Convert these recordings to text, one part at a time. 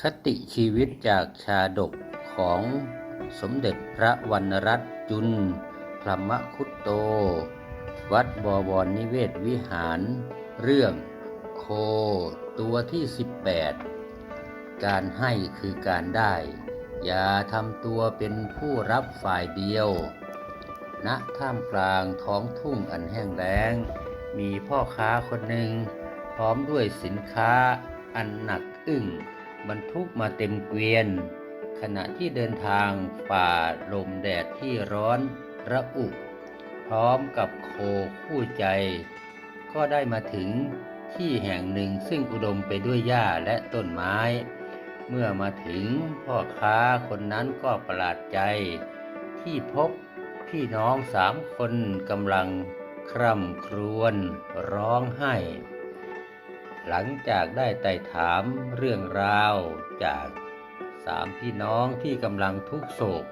คติชีวิตจากชาดกของสมเด็จพระวรรณรัตน์จุนพรหมคุตโต วัดบวรนิเวศวิหาร เรื่องโคตัวที่ 18 การให้คือการได้ อย่าทำตัวเป็นผู้รับฝ่ายเดียวณท่ามกลางท้องทุ่งอันแห้งแล้ง มีพ่อค้าคนหนึ่ง พร้อมด้วยสินค้าอันหนักอึ้ง บรรทุกมาเต็มเกวียน ขณะที่เดินทางฝ่าลมแดดที่ร้อนระอุ พร้อมกับโคคู่ใจ ก็ได้มาถึงที่แห่งหนึ่งซึ่งอุดมไปด้วยหญ้าและต้นไม้ เมื่อมาถึงพ่อค้าคนนั้นก็ประหลาดใจ ที่พบพี่น้องสามคนกำลังคร่ำครวญร้องไห้ หลังจากได้ไต่ถามเรื่องราวจากสามพี่น้องที่กำลังทุกโศก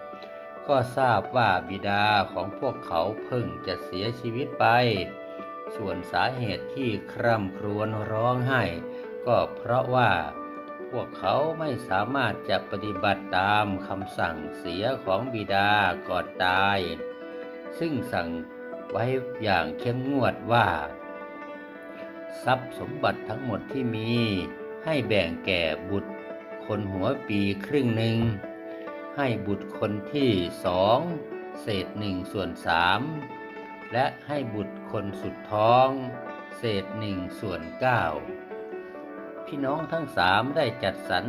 ก็ทราบว่าบิดาของพวกเขาเพิ่งจะเสียชีวิตไป ส่วนสาเหตุที่คร่ำครวญร้องไห้ ก็เพราะว่าพวกเขาไม่สามารถจะปฏิบัติตามคำสั่งเสียของบิดาก่อนตาย ซึ่งสั่งไว้อย่างเข้มงวดว่า ทรัพย์สมบัติทั้งหมดที่มี ให้แบ่งแก่บุตรคนหัวปีครึ่งหนึ่ง ให้บุตรคนที่สองเศษหนึ่งส่วนสามและให้บุตรคนสุดท้อง เศษหนึ่งส่วนเก้าพี่น้องทั้งสามได้จัดสรร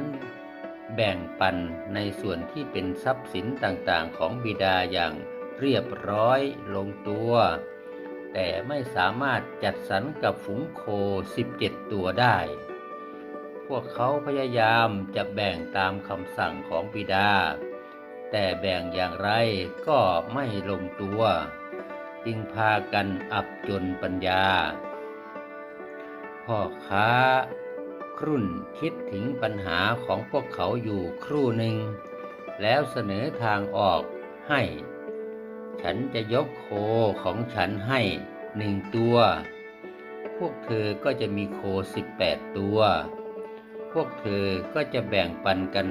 แบ่งปันในส่วนที่เป็นทรัพย์สินต่างๆ ของบิดาอย่างเรียบร้อยลงตัว แต่ไม่สามารถจัดสรรกับฝูงโค 17 ตัวได้ พวกเขาพยายามจะแบ่งตามคำสั่งของบิดา แต่แบ่งอย่างไรก็ไม่ลงตัว จึงพากันอับจนปัญญา พ่อค้าครุ่นคิดถึงปัญหาของพวกเขาอยู่ครู่หนึ่ง แล้วเสนอทางออกให้ ฉันจะยกโคของฉันให้หนึ่งตัว พวกเธอก็จะมีโคสิบแปดตัว พวกเธอก็จะแบ่งปันกัน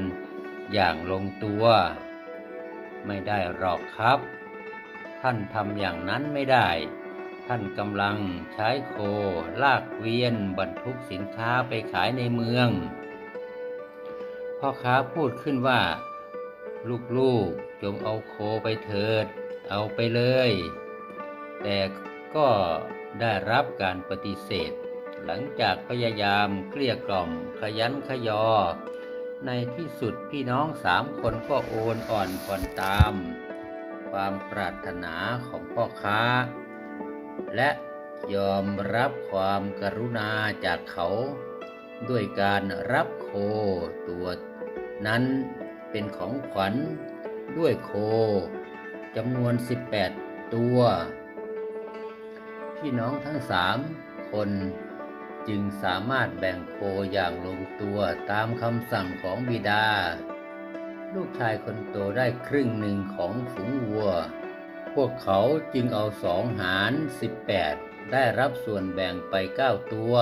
อย่างลงตัว ไม่ได้หรอกครับ ท่านทำอย่างนั้นไม่ได้ ท่านกำลังใช้โคลากเวียนบรรทุกสินค้าไปขายในเมือง พ่อค้าพูดขึ้นว่า ลูกๆจงเอาโคไปเถิด เอาไปเลย แต่ก็ได้รับการปฏิเสธ หลังจากพยายามเกลี้ยกล่อมขยันขยอ ในที่สุดพี่น้องสามคนก็โอนอ่อนผ่อนตาม ความปรารถนาของพ่อค้า และยอมรับความกรุณาจากเขา ด้วยการรับโคตัวนั้นเป็นของขวัญด้วยโค จำนวน 18 ตัว พี่น้องทั้งสามคนจึงสามารถแบ่งโคอย่างลงตัวตามคำสั่งของบิดา ลูกชายคนโตได้ครึ่งหนึ่งของฝูงวัว พวกเขาจึงเอาสองหารสิบแปดได้รับส่วนแบ่งไปเก้าตัว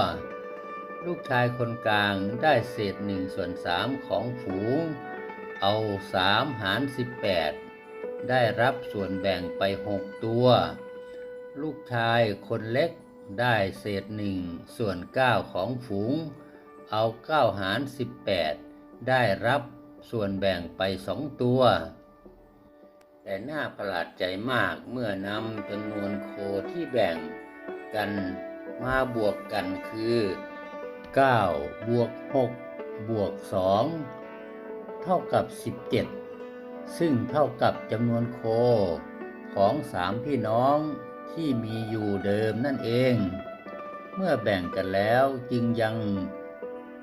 ลูกชายคนกลางได้เศษหนึ่งส่วนสามของฝูง เอาสามหารสิบแปด ได้รับส่วนแบ่งไปหกตัว ลูกชายคนเล็กได้เศษหนึ่งส่วนเก้าของฝูง เอาเก้าหารสิบแปดได้รับส่วนแบ่งไปสองตัว แต่น่าประหลาดใจมากเมื่อนำจำนวนโคที่แบ่งกันมาบวกกันคือ 9 บวก 6 บวก 2 เท่ากับ 17 ซึ่งเท่ากับจำนวนโคของสามพี่น้องที่มีอยู่เดิมนั่นเอง เมื่อแบ่งกันแล้วจึงยัง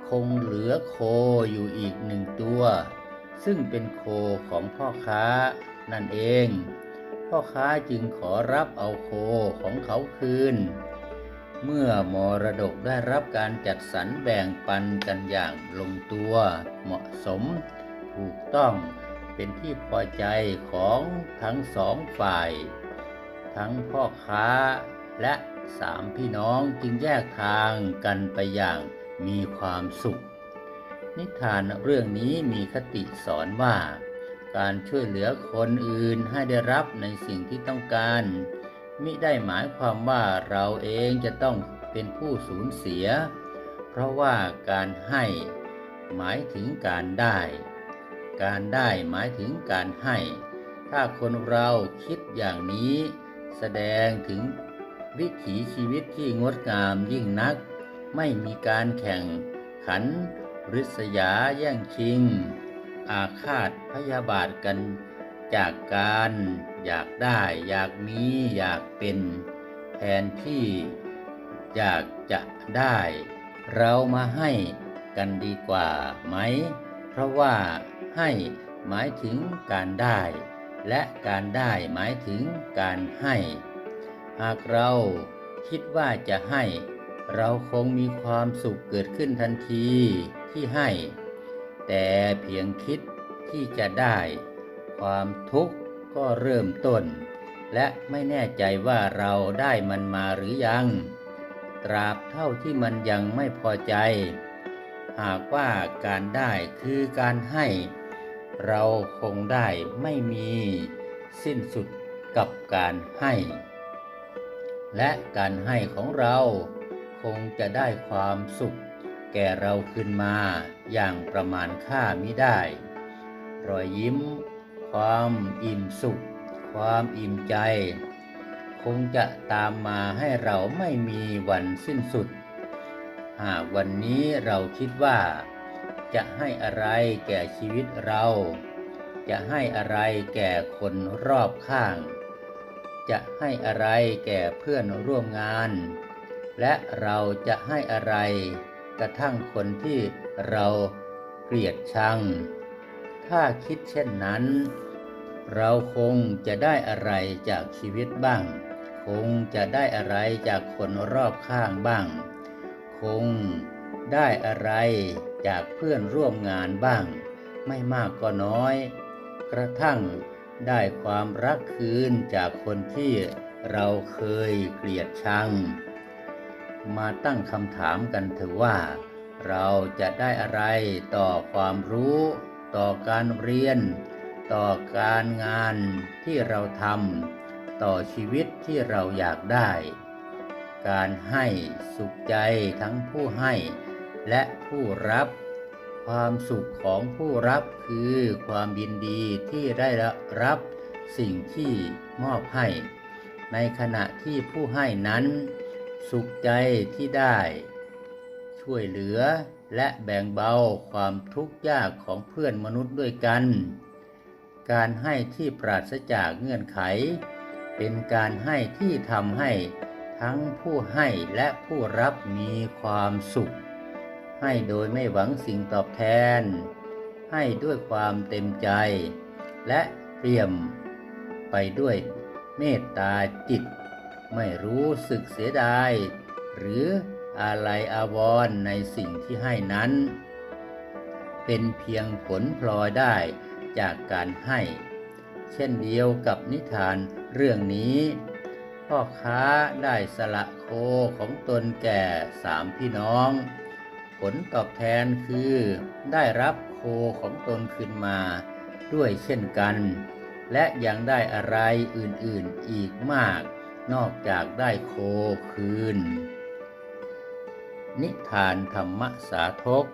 คงเหลือโคอยู่อีกหนึ่งตัว ซึ่งเป็นโคของพ่อค้านั่นเอง พ่อค้าจึงขอรับเอาโคของเขาคืน เมื่อมรดกได้รับการจัดสรรแบ่งปันกันอย่างลงตัวเหมาะสมถูกต้อง เป็นที่พอใจของทั้งสองฝ่าย ทั้งพ่อค้าและสามพี่น้องจึงแยกทางกันไปอย่างมีความสุข นิทานเรื่องนี้มีคติสอนว่า การช่วยเหลือคนอื่นให้ได้รับในสิ่งที่ต้องการมิได้หมายความว่าเราเองจะต้องเป็นผู้สูญเสีย เพราะว่าการให้หมายถึงการได้ การได้หมายถึงการให้ ถ้าคนเราคิดอย่างนี้ แสดงถึงวิถีชีวิตที่งดงามยิ่งนัก ไม่มีการแข่งขัน ริษยาแย่งชิง อาฆาตพยาบาทกันจากการอยากได้อยากมีอยากเป็นแทนที่อยากจะได้ เรามาให้กันดีกว่าไหม เพราะว่า ให้หมายถึงการได้ และการได้หมายถึงการให้ หากเราคิดว่าจะให้ เราคงมีความสุขเกิดขึ้นทันทีที่ให้ แต่เพียงคิดที่จะได้ ความทุกข์ก็เริ่มต้น และไม่แน่ใจว่าเราได้มันมาหรือยัง ตราบเท่าที่มันยังไม่พอใจ หากว่าการได้คือการให้ เราคงได้ไม่มีสิ้นสุดกับการให้ และการให้ของเราคงจะได้ความสุข แก่เราขึ้นมาอย่างประมาณค่ามิได้ รอยยิ้ม ความอิ่มสุข ความอิ่มใจ คงจะตามมาให้เราไม่มีวันสิ้นสุด หากวันนี้เราคิดว่า จะให้อะไรแก่ชีวิตเรา จะให้อะไรแก่คนรอบข้าง จะให้อะไรแก่เพื่อนร่วมงาน และเราจะให้อะไรกระทั่งคนที่เราเกลียดชัง ถ้าคิดเช่นนั้น เราคงจะได้อะไรจากชีวิตบ้าง คงจะได้อะไรจากคนรอบข้างบ้าง คงได้อะไร จากเพื่อนร่วมงานบ้าง ไม่มากก็น้อย กระทั่งได้ความรักคืนจากคนที่เราเคยเกลียดชัง มาตั้งคำถามกันเถอะว่า เราจะได้อะไรต่อความรู้ ต่อการเรียน ต่อการงานที่เราทำต่อชีวิตที่เราอยากได้ การให้สุขใจทั้งผู้ให้ และผู้รับ ความสุขของผู้รับคือความยินดีที่ได้รับสิ่งที่มอบให้ ในขณะที่ผู้ให้นั้น สุขใจที่ได้ ช่วยเหลือและแบ่งเบาความทุกข์ยากของเพื่อนมนุษย์ด้วยกัน การให้ที่ปราศจากเงื่อนไข เป็นการให้ที่ทำให้ทั้งผู้ให้และผู้รับมีความสุข ให้โดยไม่หวังสิ่งตอบแทน ให้ด้วยความเต็มใจ และเตรียมไปด้วยเมตตาจิต ไม่รู้สึกเสียดาย หรืออะไรอาวรในสิ่งที่ให้นั้น เป็นเพียงผลพลอยได้จากการให้ เช่นเดียวกับนิทานเรื่องนี้ พ่อค้าได้สละโคของตนแก่สามพี่น้อง ผลตอบแทนคือได้รับโคของตนคืนมาด้วยเช่นกัน และยังได้อะไรอื่นๆอีกมาก นอกจากได้โคคืน นิทานธรรมสาทก